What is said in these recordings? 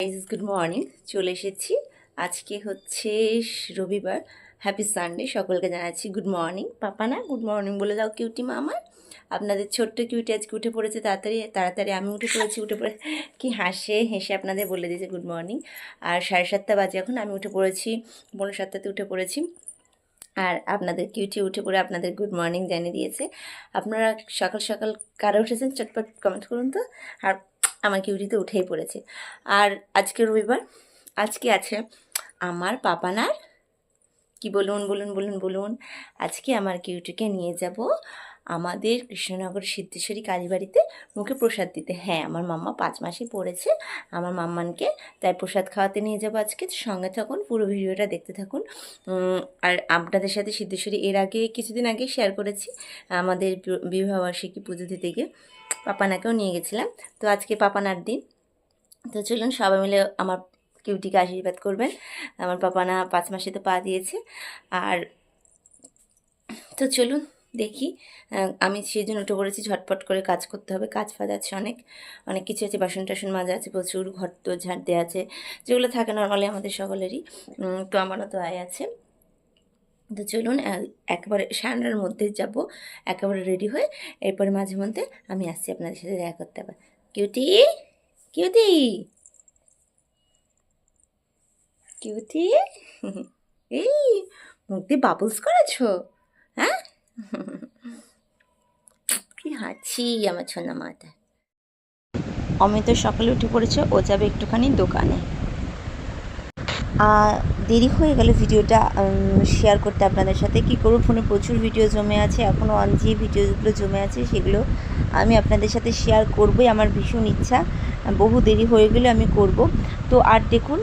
Guys good morning চলে এসেছি। আজকে হচ্ছে রবিবার। হ্যাপি সানডে সকলকে জানাচ্ছি গুড মর্নিং পাপা না গুড মর্নিং বলে দাও কিউটি মা আমার আপনাদের ছোট্ট কিউটি আজকে উঠে পড়েছে, তাড়াতাড়ি তাড়াতাড়ি আমি উঠে পড়েছি, উঠে পড়ে কি হাসে, হেসে আপনাদের বলে দিয়েছে গুড মর্নিং আর সাড়ে সাতটা বাজে এখন, আমি উঠে পড়েছি পনেরো সাতটাতে উঠে পড়েছি। আর আপনাদের কিউটি উঠে পড়ে আপনাদের গুড মর্নিং জানিয়ে দিয়েছে। আপনারা সকাল সকাল কারা উঠেছেন? চটপট কমেন্ট করুন তো। আর আমার কিউটিতে উঠেই পড়েছে। আর আজকে রবিবার, আজকে আছে আমার পাপানার, কি বলুন বলুন বলুন বলুন, আজকে আমার কিউটিকে নিয়ে যাব আমাদের কৃষ্ণনগর সিদ্ধেশ্বরী কালীবাড়িতে মুখে প্রসাদ দিতে। হ্যাঁ আমার মাম্মা পাঁচ মাসে পড়েছে, আমার মাম্মানকে, তাই প্রসাদ খাওয়াতে নিয়ে যাব আজকে। সঙ্গে থাকুন, পুরো ভিডিওটা দেখতে থাকুন। আর আপনাদের সাথে সিদ্ধেশ্বরী এর আগে, কিছুদিন আগে শেয়ার করেছি আমাদের বিবাহবার্ষিকী পুজো দিতে গিয়ে। পাপানাকেও নিয়ে গেছিলাম। তো আজকে পাপানার দিন। তো চলুন সবাই মিলে আমার কিউটিকে আশীর্বাদ করবেন। আমার পাপানা পাঁচ মাসে তো পা দিয়েছে। আর তো চলুন দেখি। আমি সেই জন্য উঠে পড়েছি, ঝটপট করে কাজ করতে হবে। কাজ ফাজ আছে অনেক অনেক কিছু আছে বাসন টাসন মাজা আছে, প্রচুর ঘর তো ঝাড় দেওয়া আছে, যেগুলো থাকে নর্মালি আমাদের সকলেরই। তো আমারও তো আয় আছে। তো চলুন একেবারে সান্ডার মধ্যে যাব, একেবারে রেডি হয়ে এরপরে মাঝে মধ্যে আমি আসছি আপনাদের সাথে দেখা করতে হবে কিউটি কিউটি! কিউটি! এই, মুখ দিয়ে বাবলস করেছ? হ্যাঁ? কি হাঁচি আমার ছোনা মাথা অমিত সকালে উঠে পড়েছে, ও যাবে একটুখানি দোকানে। আর দেরি হয়ে গেল ভিডিওটা শেয়ার করতে আপনাদের সাথে। কি করব, ফোনে প্রচুর ভিডিও জমে আছে এখনও অন যে ভিডিওগুলো জমে আছে, সেগুলো আমি আপনাদের সাথে শেয়ার করবই। আমার ভীষণ ইচ্ছা। বহু দেরি হয়ে গেলে আমি করব। তো আর দেখুন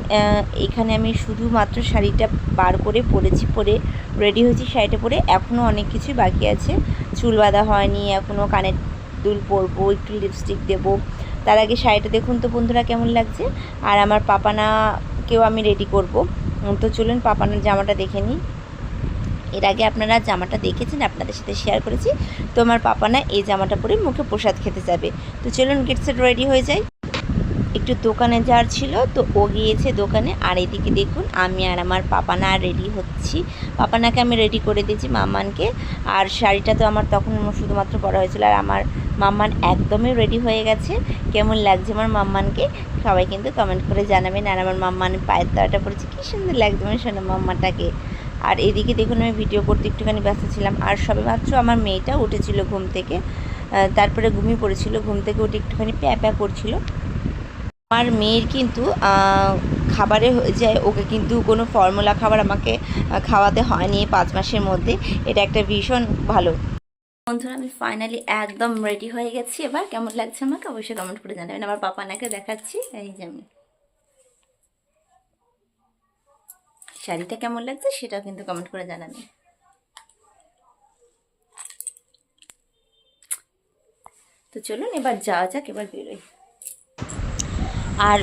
এখানে আমি শুধুমাত্র শাড়িটা বার করে পরেছি, পরে রেডি হয়েছি শাড়িটা পরে। এখনও অনেক কিছুই বাকি আছে। চুল বাঁধা হয়নি এখনও কানের দুল পরবো, একটু লিপস্টিক দেবো। তার আগে শাড়িটা দেখুন তো বন্ধুরা কেমন লাগছে। আর আমার পাপানাকেও আমি রেডি করব। তো চলুন পাপানার জামাটা দেখে নিই। এর আগে আপনারা জামাটা দেখেছেন, আপনাদের সাথে শেয়ার করেছি। তো আমার পাপানা এই জামাটা পরে মুখে প্রসাদ খেতে যাবে। তো চলুন গেট সেট রেডি হয়ে যাই। একটু দোকানে যাওয়ার ছিল, তো ও গিয়েছে দোকানে। আর এদিকে দেখুন, আমি আর আমার পাপানা রেডি হচ্ছি। পাপানাকে আমি রেডি করে দিয়েছি মাম্মানকে। আর শাড়িটা তো আমার তখন শুধুমাত্র পরা হয়েছিল। আর আমার মাম্মান একদমই রেডি হয়ে গেছে। কেমন লাগছে আমার মাম্মানকে? সবাই কিন্তু কমেন্ট করে জানাবেন। আর আমার মাম্মান পায়ের তলাটা পড়েছে কী সুন্দর লাগছে আমার সোনা মাম্মাটাকে। আর এদিকে দেখুন, আমি ভিডিও করতে একটুখানি ব্যস্ত ছিলাম। আর সবে মাত্র আমার মেয়েটা উঠেছিল ঘুম থেকে। তারপরে ঘুমিয়ে পড়েছিল। ঘুম থেকে উঠে একটুখানি প্যা প্যা করছিল। আমার মেয়ের কিন্তু খাবারে হয়ে যায়, ওকে কিন্তু কোনো ফর্মুলা খাবার আমাকে খাওয়াতে হয়নি পাঁচ মাসের মধ্যে। এটা একটা ভীষণ ভালো। বন্ধুরা, আমি ফাইনালি একদম রেডি হয়ে গেছি। এবার কেমন লাগছে আমাকে অবশ্যই কমেন্ট করে জানাবেন। আমার পাপা নাকে দেখাচ্ছি। এই যে আমি। শাড়িটা কেমন লাগছে সেটাও কিন্তু কমেন্ট করে জানাবেন। তো চলুন, এবার যাওয়া যাক, এবার বেরোই। আর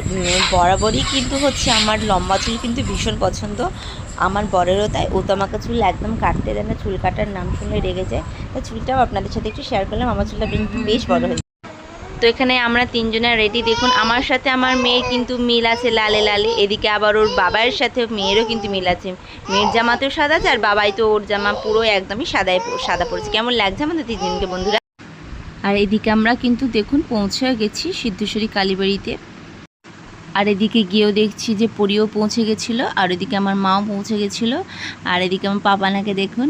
বরাবরই কিন্তু হচ্ছে আমার লম্বা চুল কিন্তু ভীষণ পছন্দ। আমার বরেরও তাই। ও তো আমাকে চুল একদম কাটতে দেয় না, চুল কাটার নাম শুনলে রেগে যায়। তো চুলটাও আপনাদের সাথে একটু শেয়ার করলাম। আমার চুলটা বেশ বড় হয়েছে। তো এখানে আমরা তিনজনের রেডি দেখুন, আমার সাথে আমার মেয়ের কিন্তু মিল আছে লালে লালে। এদিকে আবার ওর বাবার সাথে মেয়েরও কিন্তু মিল আছে। মেয়ের জামাতেও সাদা আছে, আর বাবাই তো ওর জামা পুরো একদমই সাদায় সাদা পড়েছে। কেমন লাগছে আমাদের তিনজনকে, বন্ধুরা? আর এদিকে আমরা কিন্তু দেখুন, পৌঁছে গেছি সিদ্ধেশ্বরী কালীবাড়িতে। আর এদিকে গিয়েও দেখছি যে পরিও পৌঁছে গেছিল, আর এদিকে আমার মাও পৌঁছে গেছিল। আর এদিকে আমার পাপানাকে দেখুন,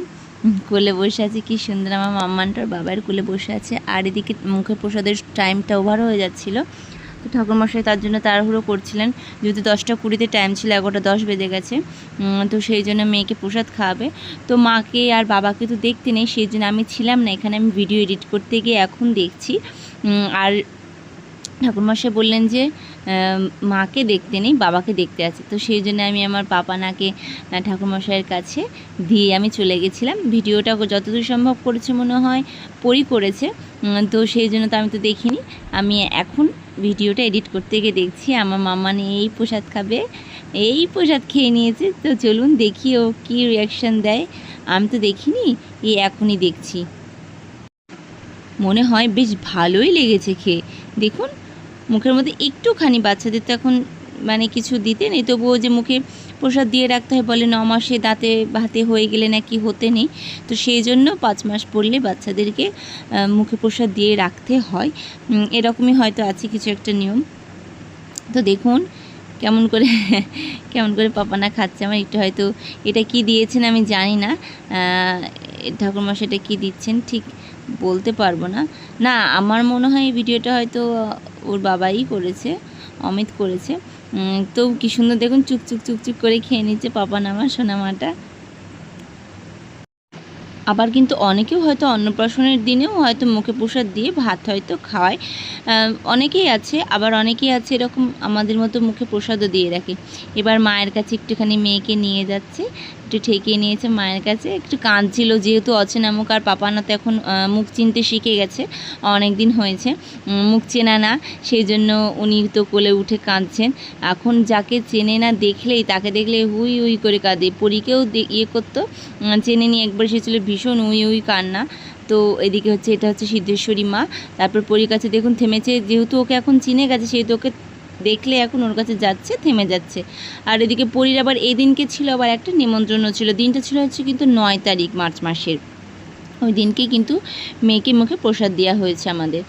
কোলে বসে আছে, কি সুন্দর আমার মাম্মানটার বাবার কোলে বসে আছে। আর এদিকে মুখে প্রসাদের টাইমটা ওভার হয়ে যাচ্ছিল। তো ঠাকুরমশাই তার জন্য তাড়াহুড়ো করছিলেন, যেহেতু দশটা কুড়িতে টাইম ছিল, এগারোটা দশ বেজে গেছে। তো সেই জন্য মেয়েকে প্রসাদ খাওয়াবে। তো মাকে আর বাবাকে তো দেখতে নেই, সেই জন্য আমি ছিলাম না, এখানে আমি ভিডিও এডিট করতে গিয়ে এখন দেখছি। আর ঠাকুরমশাই বললেন যে মাকে দেখতে নেই বাবাকে দেখতে আছে। তো সেই জন্য আমি আমার পাপানাকে আহ, ঠাকুরমশাইয়ের কাছে দিয়ে আমি চলে গেছিলাম। ভিডিওটা যতদূর সম্ভব করেছে মনে হয় পরি করেছে। তো সেই জন্য তো আমি তো দেখিনি। আমি এখন ভিডিওটা এডিট করতে গিয়ে দেখছি আমার মামা নিয়ে এই প্রসাদ খাবে এই প্রসাদ খেয়ে নিয়েছে। তো চলুন দেখি ও কী রিয়াকশান দেয়। আমি তো দেখিনি এই এখনই দেখছি। মনে হয় বেশ ভালোই লেগেছে খেয়ে। দেখুন মুখের মধ্যে একটুখানি বাচ্চাদের তো এখন মানে কিছু দিতে নেই। তবুও যে মুখে প্রসাদ দিয়ে রাখতে হয়, বলে ন মাসে দাঁতে ভাতে হয়ে গেলে নাকি হতে নেই। তো সেই জন্য পাঁচ মাস পড়লে বাচ্চাদেরকে মুখে প্রসাদ দিয়ে রাখতে হয়। এরকমই হয়তো আছে কিছু একটা নিয়ম। তো দেখুন কেমন করে কেমন করে পাপানা খাচ্ছে। আমার একটু হয়তো এটা কি দিয়েছেন আমি জানি না। ঠাকুরমা সেটা কি দিচ্ছেন? ঠিক বলতে পারব না। না, আমার মনে হয় এই ভিডিওটা হয়তো ওর বাবাই করেছে, অমিত করেছে। তো কি সুন্দর, দেখুন চুকচুক চুকচুক করে খেয়ে নিচ্ছে পাপা নামা সোনামাটা আবার কিন্তু অনেকেও হয়তো অন্নপ্রাশনের দিনেও হয়তো মুখে প্রসাদ দিয়ে ভাত হয়তো খাওয়ায়। অনেকেই আছে, আবার অনেকেই আছে এরকম আমাদের মতো মুখে প্রসাদও দিয়ে রাখে। এবার মায়ের কাছে একটুখানি মেয়েকে নিয়ে যাচ্ছে। একটু ঠেকিয়ে নিয়েছে মায়ের কাছে। একটু কাঁদছিল যেহেতু অচেনা মুখ, আর পাপানা তো এখন মুখ চিনতে শিখে গেছে অনেক দিন হয়েছে মুখ চেনা না, সেই জন্য উনি তো কোলে উঠে কাঁদছেন। এখন যাকে চেনে না দেখলেই, তাকে দেখলে হুই হুই করে কাঁদে। পরীকেও ইয়ে করতো চেনে নিয়ে একবার সে ছিল ভীষণ উই উই কান্না। তো এদিকে হচ্ছে, এটা হচ্ছে সিদ্ধেশ্বরী মা। তারপর পরীর কাছে দেখুন, থেমেছে, যেহেতু ওকে এখন চিনে গেছে, সেহেতু ওকে দেখলে এখন ওর কাছে যাচ্ছে, থেমে যাচ্ছে। আর এদিকে পরীর আবার এদিনকে দিনকে ছিল আবার একটা নিমন্ত্রণও ছিল। দিনটা ছিল হচ্ছে কিন্তু নয় তারিখ, মার্চ মাসের। ওই দিনকে কিন্তু মেয়েকে মুখে প্রসাদ দেওয়া হয়েছে আমাদের।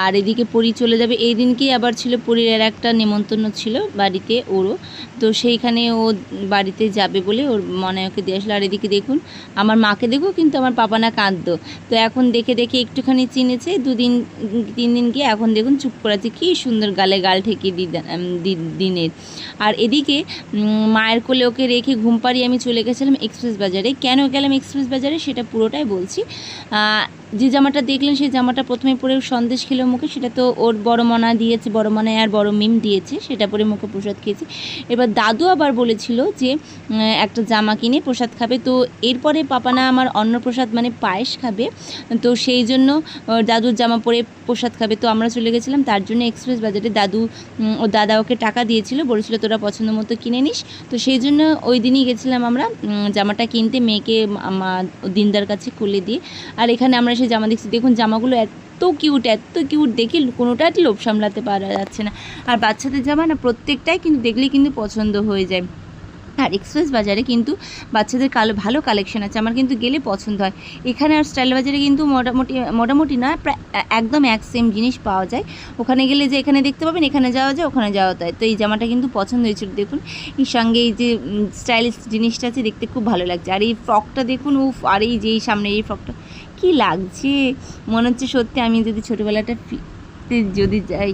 আর এদিকে পরি চলে যাবে। এই দিনকেই আবার ছিল পরীর একটা নেমন্তন্ন ছিল বাড়িতে ওরও। তো সেইখানে ও বাড়িতে যাবে বলে ওর মনে ওকে দিয়ে আসলো। আর এদিকে দেখুন, আমার মাকে দেখো, কিন্তু আমার পাপা না কাঁদতো। তো এখন দেখে দেখে একটুখানি চিনেছে। দুদিন, তিন দিন গিয়ে এখন দেখুন চুপ করাচ্ছে। কী সুন্দর গালে গাল ঠেকিয়ে দিনের। আর এদিকে মায়ের কোলে ওকে রেখে ঘুম পাড়িয়ে আমি চলে গেছিলাম এক্সপ্রেস বাজারে। কেন গেলাম এক্সপ্রেস বাজারে সেটা পুরোটাই বলছি। যে জামাটা দেখলেন, সেই জামাটা প্রথমে পরে সন্দেশ খেলো মুখে, সেটা তো ওর বড় মনা দিয়েছে, বড় মনায় আর বড় মিম দিয়েছে, সেটা পরে মুখে প্রসাদ খেয়েছি। এবার দাদু আবার বলেছিল যে একটা জামা কিনে প্রসাদ খাবে। তো এরপরে পাপানা আমার অন্নপ্রসাদ মানে পায়েস খাবে। তো সেই জন্য দাদুর জামা পরে প্রসাদ খাবে। তো আমরা চলে গেছিলাম, তার জন্য এক্সপ্রেস বাজারে। দাদু ও দাদা ওকে টাকা দিয়েছিল, বলেছিল তোরা পছন্দ মতো কিনে নিস। তো সেই জন্য ওই দিনই গেছিলাম আমরা জামাটা কিনতে, মেয়েকে দিনদার কাছে খুলে দিয়ে। আর এখানে আমরা সেই জামা দেখছি। দেখুন, জামাগুলো এত কিউট এত কিউট দেখে কোনোটাই লোভ সামলাতে পারা যাচ্ছে না। আর বাচ্চাদের জামা না প্রত্যেকটাই কিন্তু দেখলেই কিন্তু পছন্দ হয়ে যায়। আর এক্সপ্রেস বাজারে কিন্তু বাচ্চাদের কালো, ভালো কালেকশন আছে, আমার কিন্তু গেলে পছন্দ হয়। এখানে আর স্টাইল বাজারে কিন্তু মোটামুটি মোটামুটি না প্রায় একদম এক সেম জিনিস পাওয়া যায়। ওখানে গেলে যে এখানে দেখতে পাবেন, এখানে যাওয়া যায়, ওখানে যাওয়া যায়। তো এই জামাটা কিন্তু পছন্দ হয়েছিল, দেখুন। এর সঙ্গে এই যে স্টাইলিশ জিনিসটা আছে, দেখতে খুব ভালো লাগছে। আর এই ফ্রকটা দেখুন, উফ, আর এই যে এই সামনে এই ফ্রকটা কি লাগছে? মনে হচ্ছে সত্যি আমি যদি ছোটোবেলাটা যদি যাই।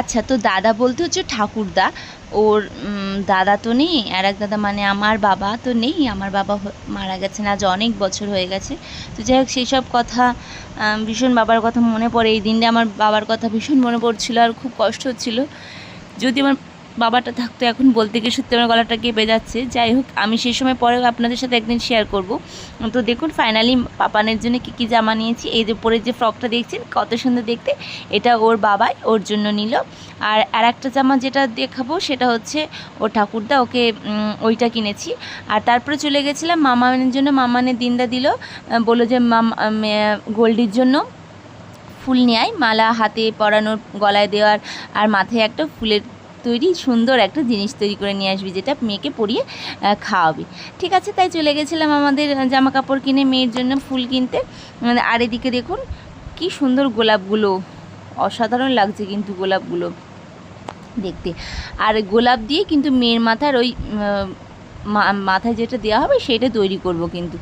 আচ্ছা তো দাদা বলতে হচ্ছে ঠাকুরদা। ওর দাদা তো নেই, আর এক দাদা মানে আমার বাবা তো নেই। আমার বাবা মারা গেছেন আজ অনেক বছর হয়ে গেছে। তো যাই হোক, সেই সব কথা ভীষণ বাবার কথা মনে পড়ে। এই দিনটা আমার বাবার কথা ভীষণ মনে পড়ছিল আর খুব কষ্ট হচ্ছিল। যদি আমার বাবাটা থাকতো এখন বলতে গিয়ে সত্যি আমার গলাটা কেঁপে যাচ্ছে যাই হোক, আমি সেই সময় পরেও আপনাদের সাথে একদিন শেয়ার করব। তো দেখুন ফাইনালি পাপানের জন্য কী কী জামা নিয়েছি, এই যে পরের যে ফ্রকটা দেখছেন, কত সুন্দর দেখতে। এটা ওর বাবাই, ওর জন্য নিল। আর আর একটা জামা যেটা দেখাবো, সেটা হচ্ছে ও ঠাকুরদা, ওকে ওইটা কিনেছি। আর তারপরে চলে গেছিলাম মামানের জন্য, মামানের দিনদা দিল বলল যে মাম গোল্ডির জন্য ফুল নিয়ে মালা হাতে পরানোর, গলায় দেওয়ার, আর মাথায় একটা ফুলের তৈরি, সুন্দর একটা জিনিস তৈরি করে নিয়ে আসবি যেটা মেয়েকে পরিয়ে খাওয়াবি। ঠিক আছে, তাই চলে গেছিলাম আমাদের জামা কাপড় কিনে মেয়ের জন্য ফুল কিনতে। আর এদিকে দেখুন, কি সুন্দর গোলাপগুলো। অসাধারণ লাগছে কিন্তু গোলাপগুলো দেখতে। আর গোলাপ দিয়ে কিন্তু মেয়ের মাথার ওই মাথায় যেটা দেওয়া হবে সেটা তৈরি করব কিন্তু।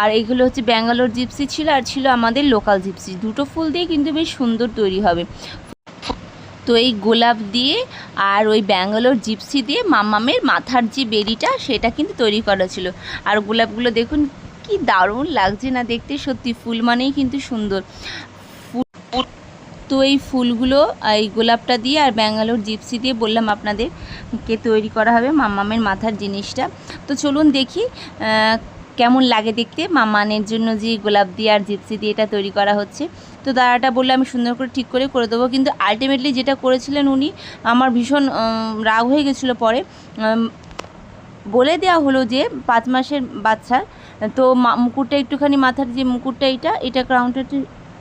আর এগুলো হচ্ছে ব্যাঙ্গালোর জিপসি ছিল, আর ছিল আমাদের লোকাল জিপসি। দুটো ফুল দিয়ে কিন্তু বেশ সুন্দর তৈরি হবে। তো এই গোলাপ দিয়ে আর ওই ব্যাঙ্গালোর জিপসি দিয়ে মাম্মামের মাথার যে বেরিটা, সেটা কিন্তু তৈরি করা ছিল। আর গোলাপগুলো দেখুন, কি দারুণ লাগছে না দেখতে। সত্যি ফুল মানেই কিন্তু সুন্দর। তো এই ফুলগুলো, এই গোলাপটা দিয়ে আর ব্যাঙ্গালোর জিপসি দিয়ে বললাম আপনাদের কে তৈরি করা হবে মাম্মামের মাথার জিনিসটা। তো চলুন দেখি কেমন লাগে দেখতে। মাম্মানের জন্য যে গোলাপ দিয়ে আর জিপসি দিয়ে এটা তৈরি করা হচ্ছে। তো দাদাটা বললে আমি সুন্দর করে ঠিক করে করে দেবো। কিন্তু আলটিমেটলি যেটা করেছিলেন উনি, আমার ভীষণ রাগ হয়ে গেছিল পরে। বলে দেওয়া হলো যে পাঁচ মাসের বাচ্চার তো মা- মুকুটটা একটুখানি মাথার যে মুকুটটা এটা এটা ক্রাউনটা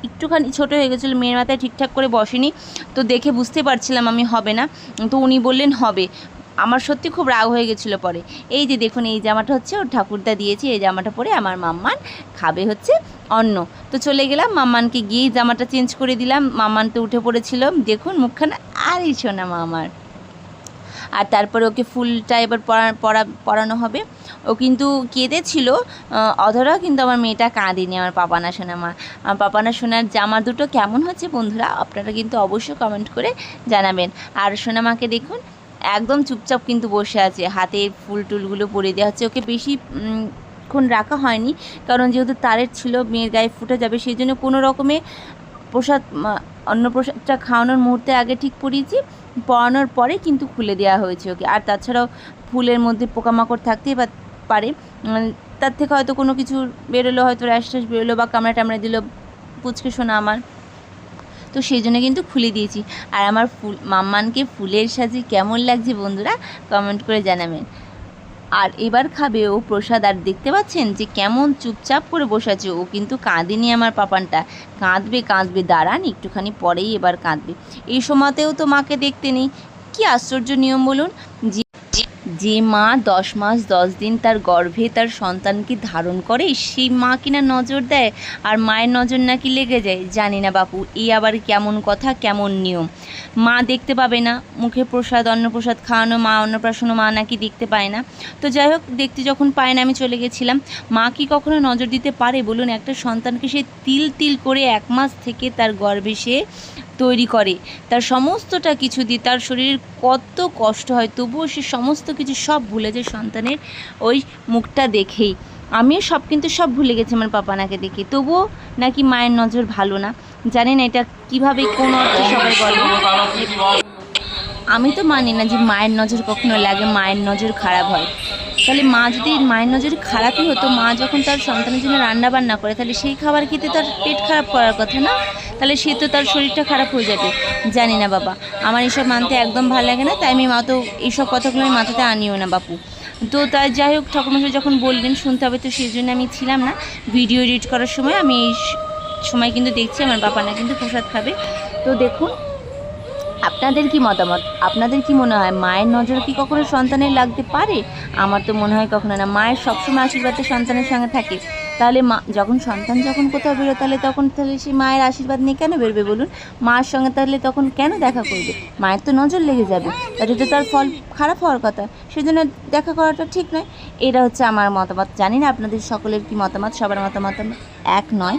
একটুখানি ছোট হয়ে গেছিল, মেয়ের মাথায় ঠিকঠাক করে বসেনি। তো দেখে বুঝতে পারছিলাম আমি হবে না। তো উনি বললেন হবে। আমার সত্যি খুব রাগ হয়ে গেছিল পরে। এই যে দেখুন এই জামাটা হচ্ছে ওর ঠাকুরদা দিয়েছে এই জামাটা পরে আমার মাম্মান খাবে হচ্ছে অন্ন। তো চলে গেলাম মাম্মানকে গিয়েই জামাটা চেঞ্জ করে দিলাম। মাম্মান তো উঠে পড়েছিল। দেখুন মুখখানা আরই শোনা মামার। আর তারপরে ওকে ফুলটা এবার পরা পরা পরানো হবে। ও কিন্তু কেঁদেছিল আহ, অধরা কিন্তু আমার মেয়েটা কাঁদেনি আমার পাপানা সোনা মা। আমার পাপানা সোনার জামা দুটো কেমন হচ্ছে বন্ধুরা আপনারা কিন্তু অবশ্যই কমেন্ট করে জানাবেন। আর সোনা মাকে দেখুন একদম চুপচাপ কিন্তু বসে আছে। হাতে ফুল টুলগুলো পরে দেওয়া হচ্ছে। ওকে বেশি ক্ষণ রাখা হয়নি। কারণ যেহেতু তারের ছিল, মেয়ের গায়ে ফুটে যাবে, সেই জন্য কোনো রকমে প্রসাদ মা- অন্ন প্রসাদটা খাওয়ানোর মুহূর্তে আগে ঠিক পরিয়েছি। পরানোর পরে কিন্তু খুলে দেওয়া হয়েছে ওকে। আর তাছাড়াও ফুলের মধ্যে পোকামাকড় থাকতেই পারে। তার থেকে হয়তো কোনো কিছু বেরোলো, হয়তো র্যাশ ট্যাশ বেরোলো বা কামড়া টামড়া দিল। পুচকে শোনা আমার। তো সেই জন্য কিন্তু খুলে দিয়েছি। আর আমার ফুল, মাম্মানকে ফুলের সাজে কেমন লাগছে বন্ধুরা কমেন্ট করে জানাবেন। আর এবার খাবে ও প্রসাদ, আর দেখতে পাচ্ছেন যে কেমন চুপচাপ করে বসে আছে। ও কিন্তু কাঁদেনি আমার পাপানটা। কাঁদবে কাঁদবে, দাঁড়ান, একটুখানি পরেই এবার কাঁদবে। এই সময়তেও তো মাকে দেখতে নেই। কি আশ্চর্য নিয়ম বলুন। যে মা দশ মাস দশ দিন তার গর্ভে তার সন্তানকে ধারণ করে সেই মা কিনা নজর দেয় আর মায়ের নজর নাকি লেগে যায়? জানি না বাপু এই আবার কেমন কথা, কেমন নিয়ম? মা দেখতে পাবে না, মুখে প্রসাদ, অন্নপ্রসাদ খাওয়ানো, মা অন্নপ্রাশনও মা নাকি দেখতে পায় না। তো যাই হোক, দেখতে যখন পায় না, আমি চলে গেছিলাম। মা কি কখনো নজর দিতে পারে? বলুন, একটা সন্তানকে সে তিল তিল করে এক মাস থেকে তার গর্ভে সে তৈরি করে। তার সমস্তটা কিছু দিয়ে তার শরীরের কত কষ্ট হয়, তবুও সে সমস্ত কিছু সব ভুলে যায় সন্তানের ওই মুখটা দেখেই। আমিও সব, কিন্তু সব ভুলে গেছি আমার পাপানাকে দেখে। তবুও নাকি মায়ের নজর ভালো না। জানি না এটা কীভাবে, কোন অর্থে সবাই বলে। আমি তো মানি না যে মায়ের নজর কখনো লাগে, মায়ের নজর খারাপ হয়। তাহলে মা যদি মায়ের নজর খারাপই হতো, মা যখন তার সন্তানের জন্য রান্না বান্না করে, তাহলে সেই খাবার খেতে তার পেট খারাপ করার কথা না? তাহলে সে তো তার শরীরটা খারাপ হয়ে যাবে। জানি না বাবা। আমার এসব মানতে একদম ভালো লাগে না, তাই আমি মা তো এইসব কথাগুলো আমি মাথাতে আনিও না বাপু। তো তাই যাই হোক, ঠাকুরমশাই যখন বললেন, শুনতে হবে তো সেই জন্য আমি ছিলাম না। ভিডিও এডিট করার সময় আমি এই সময় কিন্তু দেখছি, আমার বাবা না কিন্তু প্রসাদ খাবে। তো দেখুন আপনাদের কি মতামত? আপনাদের কি মনে হয় মায়ের নজর কি কখনো সন্তানের লাগতে পারে? আমার তো মনে হয় কখনো না। মায়ের সবসময় আশীর্বাদে সন্তানের সঙ্গে থাকে। তাহলে মা যখন সন্তান যখন কোথাও বেরো তাহলে তখন তাহলে সে মায়ের আশীর্বাদ নিয়ে কেন বেরবে বলুন? মায়ের সঙ্গে তাহলে তখন কেন দেখা করবে? মায়ের তো নজর লেগে যাবে। তাতে তো তার ফল খারাপ হওয়ার কথা। সেজন্য দেখা করাটা ঠিক নয়। এটা হচ্ছে আমার মতামত। জানি না আপনাদের সকলের কি মতামত, সবার মতামত এক নয়,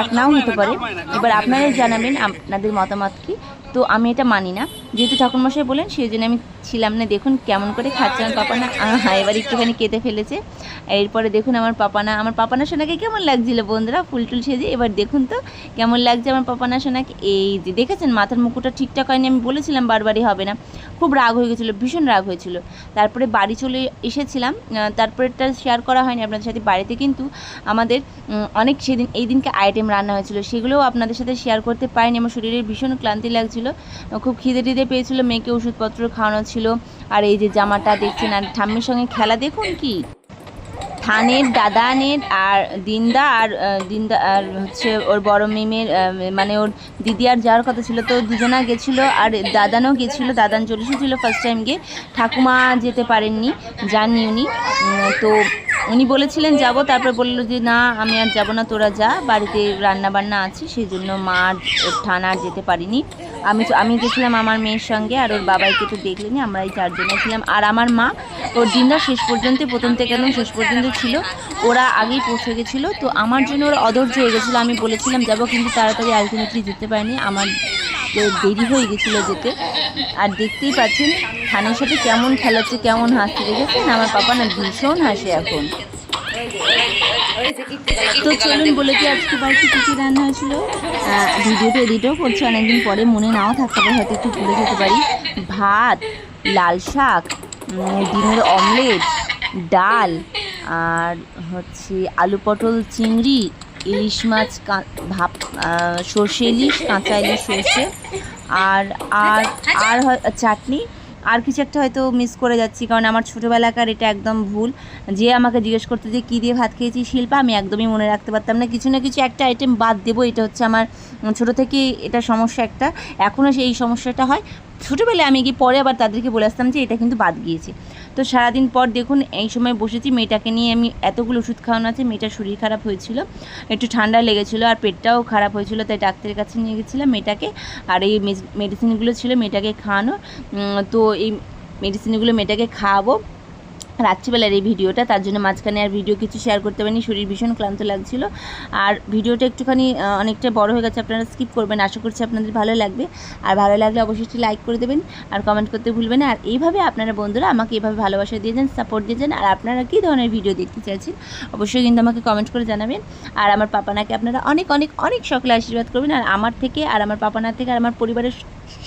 এক নাও হতে পারে। এবার আপনারাই জানাবেন আপনাদের মতামত কি। তো আমি এটা মানি না। যেহেতু ঠাকুরমশাই বলেন সেই জন্য আমি ছিলাম না। দেখুন কেমন করে খাচ্ছে আমার পাপানা। এবার একটুখানি কেটে ফেলেছে। এরপরে দেখুন আমার পাপানা। আমার পাপানা সোনাকে কেমন লাগছিল বন্ধুরা? ফুল টুল সেজে। এবার দেখুন তো কেমন লাগছে আমার পাপানা সোনাকে। এই যে দেখেছেন, মাথার মুকুটটা ঠিকঠাক হয়নি, আমি বলেছিলাম বারবারই হবে না। খুব রাগ হয়ে গেছিল, ভীষণ রাগ হয়েছিল। তারপরে বাড়ি চলে এসেছিলাম। তারপরে তারপরেটা শেয়ার করা হয়নি আপনাদের সাথে বাড়িতে, কিন্তু আমাদের অনেক সেদিন, এই দিনকে আইটেম রান্না হয়েছিল। সেগুলোও আপনাদের সাথে শেয়ার করতে পারিনি। আমার শরীরের ভীষণ ক্লান্তি লাগছিল। খুব খিদে টিদে পেয়েছিল। মেয়েকে ওষুধপত্র খাওয়ানো ছিল। আর এই যে জামাটা দেখছেন, আর ঠাম্মির সঙ্গে খেলা, দেখুন কি। থানের, দাদানের আর দিনদা আর দিনদা আর হচ্ছে ওর বড় মেমের মানে ওর দিদি আর যাওয়ার কথা ছিল তো দুজনা গেছিল আর দাদানও গেছিল, দাদান চলে এসেছিল ফার্স্ট টাইম গিয়ে। ঠাকুমা যেতে পারেননি জানি উনি। তো উনি বলেছিলেন যাব, তারপর বলল যে, না, আমি আর যাব না, তোরা যা, বাড়িতে রান্না বান্না আছে সেই জন্য মা আর ঠান আর যেতে পারিনি। আমি আমি গেছিলাম আমার মেয়ের সঙ্গে, আর ওর বাবাইকে তো দেখলেনি আমরা এই চারজনে ছিলাম। আর আমার মা, ওর দিনটা শেষ পর্যন্ত, প্রথম থেকে একদম শেষ পর্যন্ত ছিল। ওরা আগেই পৌঁছে গেছিল, তো আমার জন্য ওরা অধৈর্য হয়ে গেছিল। আমি বলেছিলাম, যাব, কিন্তু তাড়াতাড়ি আলটিমেটলি যেতে পারিনি। আমার দেরি হয়ে গেছিল যেতে। আর দেখতেই পাচ্ছেন খানের সাথে কেমন খেলাচ্ছে, কেমন হাসতে দেখেছেন? আমার পাপা না ভীষণ হাসে এখন। তো চলুন বলে কি আজকে বাড়িতে কী কী রান্না হয়েছিল? ভিডিওটা এডিটও করছে, অনেকদিন পরে মনে নাও থাকতে পারে, হয়তো একটু ভুলে যেতে পারি। ভাত, লাল শাক ডিমের অমলেট ডাল, আর হচ্ছে আলু পটল চিংড়ি ইলিশ মাছ ভাপ সর্ষে ইলিশ, কাঁচা ইলিশ, সর্ষে। আর আর আর চাটনি। আর কিছু একটা হয়তো মিস করে যাচ্ছি, কারণ আমার ছোটোবেলাকার এটা একদম ভুল। যে আমাকে জিজ্ঞেস করতে যে, কী দিয়ে ভাত খেয়েছি শিল্পা? আমি একদমই মনে রাখতে পারতাম না। কিছু না কিছু একটা আইটেম বাদ দেবো, এটা হচ্ছে আমার ছোটো থেকে এটা সমস্যা একটা। এখনও সেই সমস্যাটা হয়। ছোটোবেলায় আমি গিয়ে পরে আবার তাদেরকে বলে আসতাম যে, এটা কিন্তু বাদ গিয়েছে। তো সারাদিন পর দেখুন, এই সময় বসেছি, মেয়েটাকে নিয়ে আমি এতগুলো ওষুধ খাওয়ানো আছে, মেয়েটার শরীর খারাপ হয়েছিল, একটু ঠান্ডা লেগেছিলো আর পেটটাও খারাপ হয়েছিল, তাই ডাক্তারের কাছে নিয়ে গেছিলাম মেয়েটাকে, আর এই মেডিসিনগুলো ছিল মেয়েটাকে খাওয়ানো তো এই মেডিসিনগুলো মেয়েটাকে খাওয়াবো। রাত্রিবেলার এই ভিডিওটা, তার জন্য মাঝখানে আর ভিডিও কিছু শেয়ার করতে পারিনি, শরীর ভীষণ ক্লান্ত লাগছিল। আর ভিডিওটা একটুখানি অনেকটা বড় হয়ে গেছে, আপনারা স্কিপ করবেন, আশা করছি আপনাদের ভালো লাগবে। আর ভালো লাগলে অবশ্যই লাইক করে দেবেন, আর কমেন্ট করতে ভুলবেন আর এইভাবে আপনারা বন্ধুরা আমাকে এভাবে ভালোবাসা দিয়ে যান সাপোর্ট দিয়ে যান, আর আপনারা কী ধরনের ভিডিও দেখতে চাইছেন, অবশ্যই কিন্তু আমাকে কমেন্ট করে জানাবেন। আর আমার পাপানাকে আপনারা অনেক অনেক অনেক সকলে আশীর্বাদ করবেন, আর আমার থেকে, আর আমার পাপানার থেকে, আর আমার পরিবারের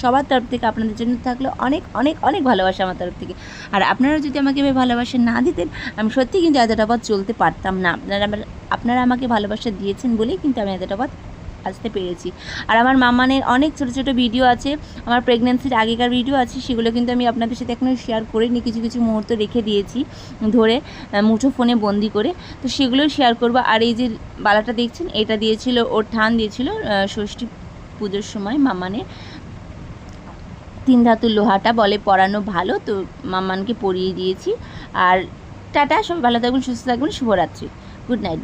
সবার তরফ থেকে আপনাদের জন্য থাকলে অনেক অনেক অনেক ভালোবাসা আমার তরফ থেকে। আর আপনারা যদি আমাকে এভাবে ভালোবাসা না দিতেন, আমি সত্যি কিন্তু এতটা পথ চলতে পারতাম না। আপনারা আমার- আপনারা আমাকে ভালোবাসা দিয়েছেন বলেই কিন্তু আমি এতটা পথ আসতে পেরেছি। আর আমার মামানের অনেক ছোটো ছোটো ভিডিও আছে, আমার প্রেগনেন্সির আগেকার ভিডিও আছে, সেগুলো কিন্তু আমি আপনাদের সাথে এখনও শেয়ার করিনি, কিছু কিছু মুহূর্ত রেখে দিয়েছি ধরে মুঠো ফোনে বন্দি করে। তো সেগুলোও শেয়ার করব। আর এই যে বালাটা দেখছেন, এটা দিয়েছিল, ওর ঠান দিয়েছিল ষষ্ঠী পুজোর সময় মামানের। তিন ধাতুর লোহাটা বলে পড়ানো ভালো, তো মাম্মানকে পরিয়ে দিয়েছি। আর টাটা সবাই ভালো থাকবেন সুস্থ থাকবেন শুভরাত্রি। Good night